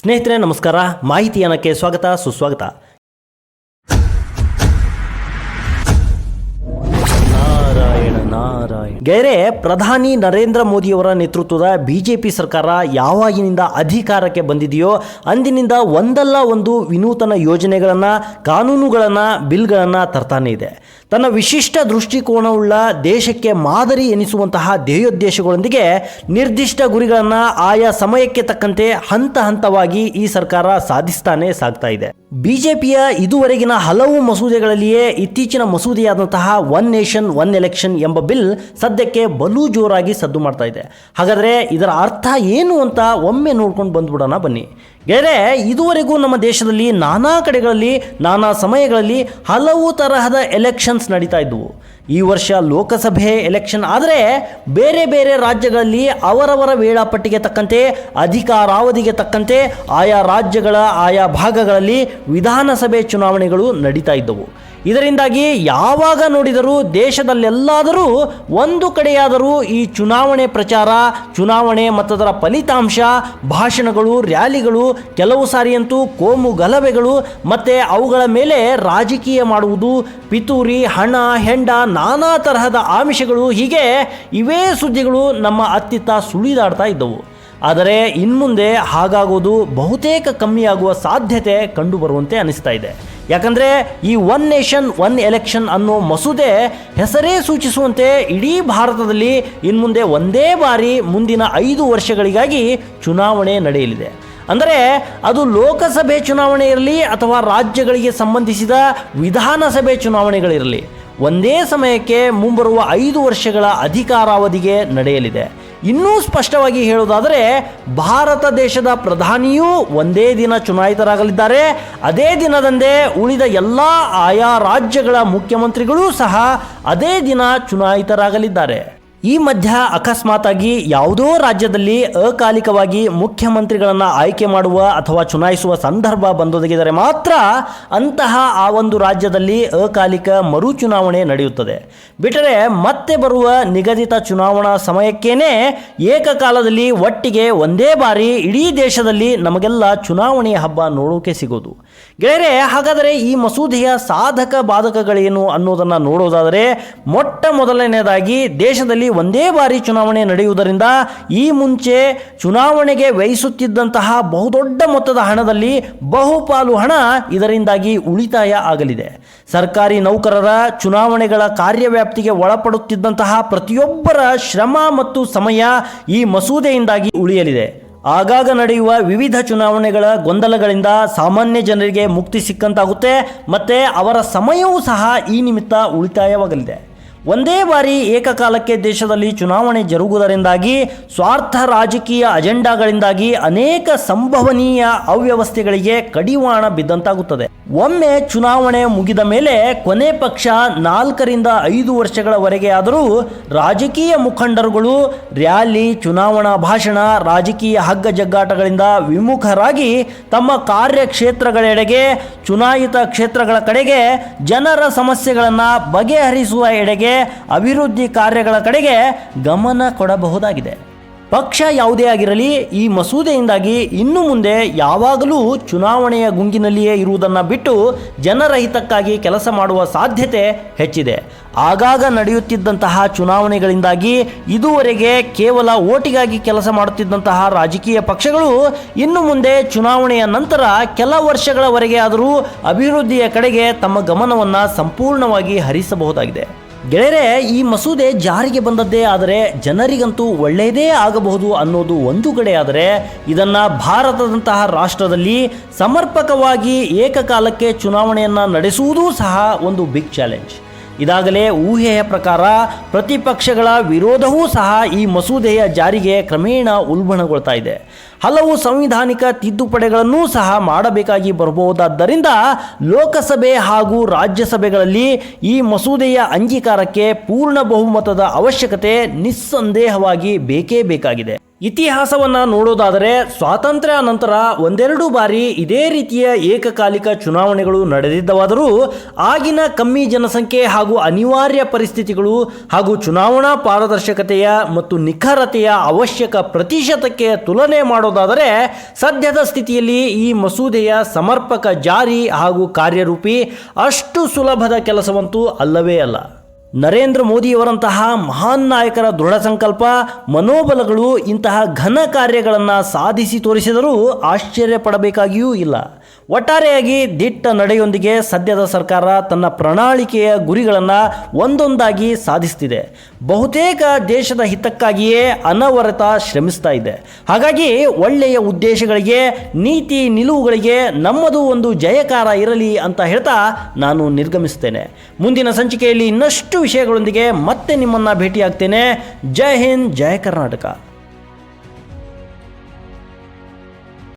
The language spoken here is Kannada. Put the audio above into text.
ಸ್ನೇಹಿತರೆ ನಮಸ್ಕಾರ. ಮಾಹಿತಿ ಅನ್ನಕ್ಕೆ ಸ್ವಾಗತ ಸುಸ್ವಾಗತ. ನಾರಾಯಣ. ಗೆರೆ ಪ್ರಧಾನಿ ನರೇಂದ್ರ ಮೋದಿಯವರ ನೇತೃತ್ವದ ಬಿಜೆಪಿ ಸರ್ಕಾರ ಯಾವಾಗಿನಿಂದ ಅಧಿಕಾರಕ್ಕೆ ಬಂದಿದೆಯೋ ಅಂದಿನಿಂದ ಒಂದಲ್ಲ ಒಂದು ವಿನೂತನ ಯೋಜನೆಗಳನ್ನು, ಕಾನೂನುಗಳನ್ನು, ಬಿಲ್ಗಳನ್ನು ತರ್ತಾನೆ ಇದೆ. ತನ್ನ ವಿಶಿಷ್ಟ ದೃಷ್ಟಿಕೋನವುಳ್ಳ ದೇಶಕ್ಕೆ ಮಾದರಿ ಎನಿಸುವಂತಹ ಧ್ಯೇಯೋದ್ದೇಶಗಳೊಂದಿಗೆ ನಿರ್ದಿಷ್ಟ ಗುರಿಗಳನ್ನು ಆಯಾ ಸಮಯಕ್ಕೆ ತಕ್ಕಂತೆ ಹಂತ ಹಂತವಾಗಿ ಈ ಸರ್ಕಾರ ಸಾಧಿಸ್ತಾನೆ ಸಾಗ್ತಾ ಇದೆ. ಬಿಜೆಪಿಯ ಇದುವರೆಗಿನ ಹಲವು ಮಸೂದೆಗಳಲ್ಲಿಯೇ ಇತ್ತೀಚಿನ ಮಸೂದೆಯಾದಂತಹ ಒನ್ ನೇಷನ್ ಒನ್ ಎಲೆಕ್ಷನ್ ಎಂಬ ಬಿಲ್ ಸದ್ಯಕ್ಕೆ ಬಲು ಜೋರಾಗಿ ಸದ್ದು ಮಾಡ್ತಾ ಇದೆ. ಹಾಗಾದರೆ ಇದರ ಅರ್ಥ ಏನು ಅಂತ ಒಮ್ಮೆ ನೋಡ್ಕೊಂಡು ಬಂದ್ಬಿಡೋಣ ಬನ್ನಿ. ಗೆರೆ ಇದುವರೆಗೂ ನಮ್ಮ ದೇಶದಲ್ಲಿ ನಾನಾ ಕಡೆಗಳಲ್ಲಿ, ನಾನಾ ಸಮಯಗಳಲ್ಲಿ ಹಲವು ತರಹದ ಎಲೆಕ್ಷನ್ಸ್ ನಡೀತಾ ಇದ್ದವು ಈ ವರ್ಷ ಲೋಕಸಭೆ ಎಲೆಕ್ಷನ್ ಆದರೆ ಬೇರೆ ಬೇರೆ ರಾಜ್ಯಗಳಲ್ಲಿ ಅವರವರ ವೇಳಾಪಟ್ಟಿಗೆ ತಕ್ಕಂತೆ, ಅಧಿಕಾರಾವಧಿಗೆ ತಕ್ಕಂತೆ ಆಯಾ ರಾಜ್ಯಗಳ, ಆಯಾ ಭಾಗಗಳಲ್ಲಿ ವಿಧಾನಸಭೆ ಚುನಾವಣೆಗಳು ನಡೀತಾ ಇದ್ದವು. ಇದರಿಂದಾಗಿ ಯಾವಾಗ ನೋಡಿದರೂ ದೇಶದಲ್ಲೆಲ್ಲಾದರೂ ಒಂದು ಕಡೆಯಾದರೂ ಈ ಚುನಾವಣೆ ಪ್ರಚಾರ, ಚುನಾವಣೆ ಮತ್ತದರ ಫಲಿತಾಂಶ, ಭಾಷಣಗಳು, ರ್ಯಾಲಿಗಳು, ಕೆಲವು ಸಾರಿಯಂತೂ ಕೋಮು ಗಲಭೆಗಳು, ಮತ್ತು ಅವುಗಳ ಮೇಲೆ ರಾಜಕೀಯ ಮಾಡುವುದು, ಪಿತೂರಿ, ಹಣ, ಹೆಂಡ ನಾನಾ ತರಹದ ಆಮಿಷಗಳು ಹೀಗೆ ಇವೇ ಸುದ್ದಿಗಳು ನಮ್ಮ ಅತ್ತಿತ್ತ ಸುಳಿದಾಡ್ತಾ ಇದ್ದವು. ಆದರೆ ಇನ್ಮುಂದೆ ಹಾಗಾಗೋದು ಬಹುತೇಕ ಕಮ್ಮಿಯಾಗುವ ಸಾಧ್ಯತೆ ಕಂಡುಬರುವಂತೆ ಅನಿಸ್ತಾ ಇದೆ. ಯಾಕಂದರೆ ಈ ಒನ್ ನೇಷನ್, ಒನ್ ಎಲೆಕ್ಷನ್ ಅನ್ನೋ ಮಸೂದೆ ಹೆಸರೇ ಸೂಚಿಸುವಂತೆ ಇಡೀ ಭಾರತದಲ್ಲಿ ಇನ್ಮುಂದೆ ಒಂದೇ ಬಾರಿ ಮುಂದಿನ ಐದು ವರ್ಷಗಳಿಗಾಗಿ ಚುನಾವಣೆ ನಡೆಯಲಿದೆ. ಅಂದರೆ ಅದು ಲೋಕಸಭೆ ಚುನಾವಣೆ ಇರಲಿ ಅಥವಾ ರಾಜ್ಯಗಳಿಗೆ ಸಂಬಂಧಿಸಿದ ವಿಧಾನಸಭೆ ಚುನಾವಣೆಗಳಿರಲಿ. ಒಂದೇ ಸಮಯಕ್ಕೆ ಮುಂಬರುವ ಐದು ವರ್ಷಗಳ ಅಧಿಕಾರಾವಧಿಗೆ ನಡೆಯಲಿದೆ. ಇನ್ನೂ ಸ್ಪಷ್ಟವಾಗಿ ಹೇಳುವುದಾದರೆ, ಭಾರತ ದೇಶದ ಪ್ರಧಾನಿಯೂ ಒಂದೇ ದಿನ ಚುನಾಯಿತರಾಗಲಿದ್ದಾರೆ. ಅದೇ ದಿನದಂದೇ ಉಳಿದ ಎಲ್ಲ ಆಯಾ ರಾಜ್ಯಗಳ ಮುಖ್ಯಮಂತ್ರಿಗಳೂ ಸಹ ಅದೇ ದಿನ ಚುನಾಯಿತರಾಗಲಿದ್ದಾರೆ. ಈ ಮಧ್ಯ ಅಕಸ್ಮಾತಾಗಿ ಯಾವುದೋ ರಾಜ್ಯದಲ್ಲಿ ಅಕಾಲಿಕವಾಗಿ ಮುಖ್ಯಮಂತ್ರಿಗಳನ್ನು ಆಯ್ಕೆ ಮಾಡುವ ಅಥವಾ ಚುನಾಯಿಸುವ ಸಂದರ್ಭ ಬಂದೊದಗಿದರೆ ಮಾತ್ರ ಅಂತಹ ಆ ಒಂದು ರಾಜ್ಯದಲ್ಲಿ ಅಕಾಲಿಕ ಮರು ಚುನಾವಣೆ ನಡೆಯುತ್ತದೆ. ಬಿಟ್ಟರೆ ಮತ್ತೆ ಬರುವ ನಿಗದಿತ ಚುನಾವಣಾ ಸಮಯಕ್ಕೇನೆ ಏಕಕಾಲದಲ್ಲಿ ಒಟ್ಟಿಗೆ ಒಂದೇ ಬಾರಿ ಇಡೀ ದೇಶದಲ್ಲಿ ನಮಗೆಲ್ಲ ಚುನಾವಣೆಯ ಹಬ್ಬ ನೋಡೋಕೆ ಸಿಗೋದು. ಗೆಳೆಯರೆ, ಹಾಗಾದರೆ ಈ ಮಸೂದೆಯ ಸಾಧಕ ಬಾಧಕಗಳೇನು ಅನ್ನೋದನ್ನು ನೋಡೋದಾದರೆ ಮೊಟ್ಟ ಮೊದಲನೆಯದಾಗಿ ದೇಶದಲ್ಲಿ ಒಂದೇ ಬಾರಿ ಚುನಾವಣೆ ನಡೆಯುವುದರಿಂದ ಈ ಮುಂಚೆ ಚುನಾವಣೆಗೆ ವ್ಯಯಿಸುತ್ತಿದ್ದಂತಹ ಬಹುದೊಡ್ಡ ಮೊತ್ತದ ಹಣದಲ್ಲಿ ಬಹುಪಾಲು ಹಣ ಇದರಿಂದಾಗಿ ಉಳಿತಾಯ ಆಗಲಿದೆ. ಸರ್ಕಾರಿ ನೌಕರರ ಚುನಾವಣೆಗಳ ಕಾರ್ಯವ್ಯಾಪ್ತಿಗೆ ಒಳಪಡುತ್ತಿದ್ದಂತಹ ಪ್ರತಿಯೊಬ್ಬರ ಶ್ರಮ ಮತ್ತು ಸಮಯ ಈ ಮಸೂದೆಯಿಂದಾಗಿ ಉಳಿಯಲಿದೆ. ಆಗಾಗ ನಡೆಯುವ ವಿವಿಧ ಚುನಾವಣೆಗಳ ಗೊಂದಲಗಳಿಂದ ಸಾಮಾನ್ಯ ಜನರಿಗೆ ಮುಕ್ತಿ ಸಿಕ್ಕಂತಾಗುತ್ತೆ, ಮತ್ತು ಅವರ ಸಮಯವೂ ಸಹ ಈ ನಿಮಿತ್ತ ಉಳಿತಾಯವಾಗಲಿದೆ. ಒಂದೇ ಬಾರಿ ಏಕಕಾಲಕ್ಕೆ ದೇಶದಲ್ಲಿ ಚುನಾವಣೆ ಜರುಗುವುದರಿಂದಾಗಿ, ಸ್ವಾರ್ಥ ರಾಜಕೀಯ ಅಜೆಂಡಾಗಳಿಂದಾಗಿ ಅನೇಕ ಸಂಭವನೀಯ ಅವ್ಯವಸ್ಥೆಗಳಿಗೆ ಕಡಿವಾಣ ಬಿದ್ದಂತಾಗುತ್ತದೆ. ಒಮ್ಮೆ ಚುನಾವಣೆ ಮುಗಿದ ಮೇಲೆ ಕೊನೆ ಪಕ್ಷ ನಾಲ್ಕರಿಂದ ಐದು ವರ್ಷಗಳವರೆಗೆ ಆದರೂ ರಾಜಕೀಯ ಮುಖಂಡರುಗಳು ರ್ಯಾಲಿ, ಚುನಾವಣಾ ಭಾಷಣ, ರಾಜಕೀಯ ಹಗ್ಗ ಜಗ್ಗಾಟಗಳಿಂದ ವಿಮುಖರಾಗಿ ತಮ್ಮ ಕಾರ್ಯಕ್ಷೇತ್ರಗಳೆಡೆಗೆ, ಚುನಾಯಿತ ಕ್ಷೇತ್ರಗಳ ಕಡೆಗೆ ಜನರ ಸಮಸ್ಯೆಗಳನ್ನು ಬಗೆಹರಿಸುವ ಎಡೆಗೆ ಅಭಿವೃದ್ಧಿ ಕಾರ್ಯಗಳ ಕಡೆಗೆ ಗಮನ ಕೊಡಬಹುದಾಗಿದೆ. ಪಕ್ಷ ಯಾವುದೇ ಆಗಿರಲಿ, ಈ ಮಸೂದೆಯಿಂದಾಗಿ ಇನ್ನು ಮುಂದೆ ಯಾವಾಗಲೂ ಚುನಾವಣೆಯ ಗುಂಗಿನಲ್ಲಿಯೇ ಇರುವುದನ್ನು ಬಿಟ್ಟು ಜನರ ಹಿತಕ್ಕಾಗಿ ಕೆಲಸ ಮಾಡುವ ಸಾಧ್ಯತೆ ಹೆಚ್ಚಿದೆ. ಆಗಾಗ ನಡೆಯುತ್ತಿದ್ದಂತಹ ಚುನಾವಣೆಗಳಿಂದಾಗಿ ಇದುವರೆಗೆ ಕೇವಲ ಓಟಿಗಾಗಿ ಕೆಲಸ ಮಾಡುತ್ತಿದ್ದಂತಹ ರಾಜಕೀಯ ಪಕ್ಷಗಳು ಇನ್ನು ಮುಂದೆ ಚುನಾವಣೆಯ ನಂತರ ಕೆಲ ವರ್ಷಗಳವರೆಗೆ ಆದರೂ ಅಭಿವೃದ್ಧಿಯ ಕಡೆಗೆ ತಮ್ಮ ಗಮನವನ್ನು ಸಂಪೂರ್ಣವಾಗಿ ಹರಿಸಬಹುದಾಗಿದೆ. ಗೆಳೆಯರೆ, ಈ ಮಸೂದೆ ಜಾರಿಗೆ ಬಂದದ್ದೇ ಆದರೆ ಜನರಿಗಂತೂ ಒಳ್ಳೆಯದೇ ಆಗಬಹುದು ಅನ್ನೋದು ಒಂದು ಕಡೆ ಆದರೆ ಇದನ್ನು ಭಾರತದಂತಹ ರಾಷ್ಟ್ರದಲ್ಲಿ ಸಮರ್ಪಕವಾಗಿ ಏಕಕಾಲಕ್ಕೆ ಚುನಾವಣೆಯನ್ನು ನಡೆಸುವುದೂ ಸಹ ಒಂದು ಬಿಗ್ ಚಾಲೆಂಜ್ ಇದಾಗಲೇ ಊಹೆಯ ಪ್ರಕಾರ ಪ್ರತಿಪಕ್ಷಗಳ ವಿರೋಧವೂ ಸಹ ಈ ಮಸೂದೆಯ ಜಾರಿಗೆ ಕ್ರಮೇಣ ಉಲ್ಬಣಗೊಳ್ತಾ ಇದೆ. ಹಲವು ಸಂವಿಧಾನಿಕ ತಿದ್ದುಪಡಿಗಳನ್ನೂ ಸಹ ಮಾಡಬೇಕಾಗಿ ಬರಬಹುದಾದ್ದರಿಂದ ಲೋಕಸಭೆ ಹಾಗೂ ರಾಜ್ಯಸಭೆಗಳಲ್ಲಿ ಈ ಮಸೂದೆಯ ಅಂಗೀಕಾರಕ್ಕೆ ಪೂರ್ಣ ಬಹುಮತದ ಅವಶ್ಯಕತೆ ನಿಸ್ಸಂದೇಹವಾಗಿ ಬೇಕೇ ಬೇಕಾಗಿದೆ. ಇತಿಹಾಸವನ್ನ ನೋಡೋದಾದರೆ ಸ್ವಾತಂತ್ರ್ಯ ನಂತರ ಒಂದೆರಡು ಬಾರಿ ಇದೇ ರೀತಿಯ ಏಕಕಾಲಿಕ ಚುನಾವಣೆಗಳು ನಡೆದಿದ್ದವಾದರೂ ಆಗಿನ ಕಮ್ಮಿ ಜನಸಂಖ್ಯೆ ಹಾಗೂ ಅನಿವಾರ್ಯ ಪರಿಸ್ಥಿತಿಗಳು ಹಾಗೂ ಚುನಾವಣಾ ಪಾರದರ್ಶಕತೆಯ ಮತ್ತು ನಿಖರತೆಯ ಅವಶ್ಯಕ ಪ್ರತಿಶತಕ್ಕೆ ತುಲನೆ ಮಾಡೋದಾದರೆ ಸದ್ಯದ ಸ್ಥಿತಿಯಲ್ಲಿ ಈ ಮಸೂದೆಯ ಸಮರ್ಪಕ ಜಾರಿ ಹಾಗೂ ಕಾರ್ಯರೂಪಿ ಅಷ್ಟು ಸುಲಭದ ಕೆಲಸವಂತೂ ಅಲ್ಲವೇ ಅಲ್ಲ. ನರೇಂದ್ರ ಮೋದಿಯವರಂತಹ ಮಹಾನ್ ನಾಯಕರ ದೃಢ ಸಂಕಲ್ಪ, ಮನೋಬಲಗಳು ಇಂತಹ ಘನ ಕಾರ್ಯಗಳನ್ನು ಸಾಧಿಸಿ ತೋರಿಸಿದರೂ ಆಶ್ಚರ್ಯ ಪಡಬೇಕಾಗಿಯೂ ಇಲ್ಲ. ಒಟ್ಟಾರೆಯಾಗಿ ದಿಟ್ಟ ನಡೆಯೊಂದಿಗೆ ಸದ್ಯದ ಸರ್ಕಾರ ತನ್ನ ಪ್ರಣಾಳಿಕೆಯ ಗುರಿಗಳನ್ನು ಒಂದೊಂದಾಗಿ ಸಾಧಿಸ್ತಿದೆ. ಬಹುತೇಕ ದೇಶದ ಹಿತಕ್ಕಾಗಿಯೇ ಅನವರತ ಶ್ರಮಿಸ್ತಾ ಇದೆ. ಹಾಗಾಗಿ ಒಳ್ಳೆಯ ಉದ್ದೇಶಗಳಿಗೆ, ನೀತಿ ನಿಲುವುಗಳಿಗೆ ನಮ್ಮದು ಒಂದು ಜಯಕಾರ ಇರಲಿ ಅಂತ ಹೇಳ್ತಾ ನಾನು ನಿರ್ಗಮಿಸ್ತೇನೆ. ಮುಂದಿನ ಸಂಚಿಕೆಯಲ್ಲಿ ಇನ್ನಷ್ಟು ವಿಷಯಗಳೊಂದಿಗೆ ಮತ್ತೆ ನಿಮ್ಮನ್ನು ಭೇಟಿಯಾಗ್ತೇನೆ. ಜೈ ಹಿಂದ್ ಜಯ ಕರ್ನಾಟಕ.